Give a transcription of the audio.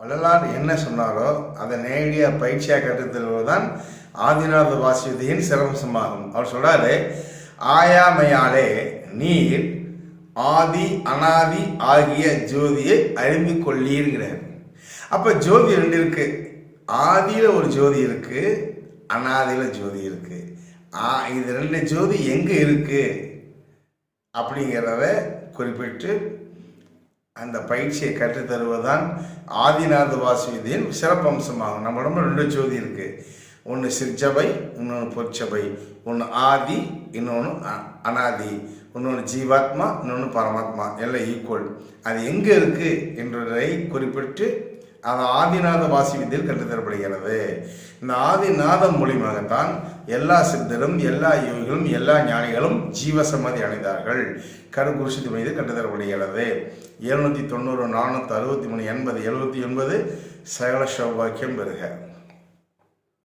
வள்ளலார் என்ன சொன்னாரோ அதை நேரடியாக பயிற்சியாக கற்றுத்தருவது தான் ஆதிநாத வாசியதையின் சிரமசமாகும் அவர் சொல்றாரு ஆயாமையாலே நீர் ஆதி அனாதி ஆகிய ஜோதியை அறிந்து கொள்ளீர்கிறார். அப்போ ஜோதி ரெண்டு இருக்கு. ஆதியில் ஒரு ஜோதி இருக்கு அனாதியில் ஜோதி இருக்கு. ஆ இது ரெண்டு ஜோதி எங்கே இருக்கு? அப்படிங்கிறத குறிப்பிட்டு அந்த பயிற்சியை கற்றுத்தருவதுதான் ஆதிநாத வாசுவிதியின் சிறப்பம்சமாகும். நம்ம ரெண்டு ஜோதி இருக்கு. ஒன்று சிற்சபை இன்னொன்று பொற்சபை. ஒன்று ஆதி இன்னொன்று அ- அனாதி. இன்னொன்று ஜீவாத்மா இன்னொன்று பரமாத்மா. எல்லாம் ஈக்குவல் அது எங்கே இருக்குது என்றதை குறிப்பிட்டு அது ஆதிநாத வாசி வித்தியில் கற்றுத்தரப்படுகிறது இந்த ஆதிநாதம் மூலியமாகத்தான் எல்லா சித்தரும் எல்லா யோகிகளும் எல்லா ஞானிகளும் ஜீவசமாதி அடைந்தார்கள். கருகுருஷத்து மீது கற்றுத்தரப்படுகிறது எழுநூற்றி தொண்ணூறு நானூற்றி அறுபத்தி மூணு எண்பது எழுபத்தி ஒன்பது சகல சௌபாக்கியம் பெறுக.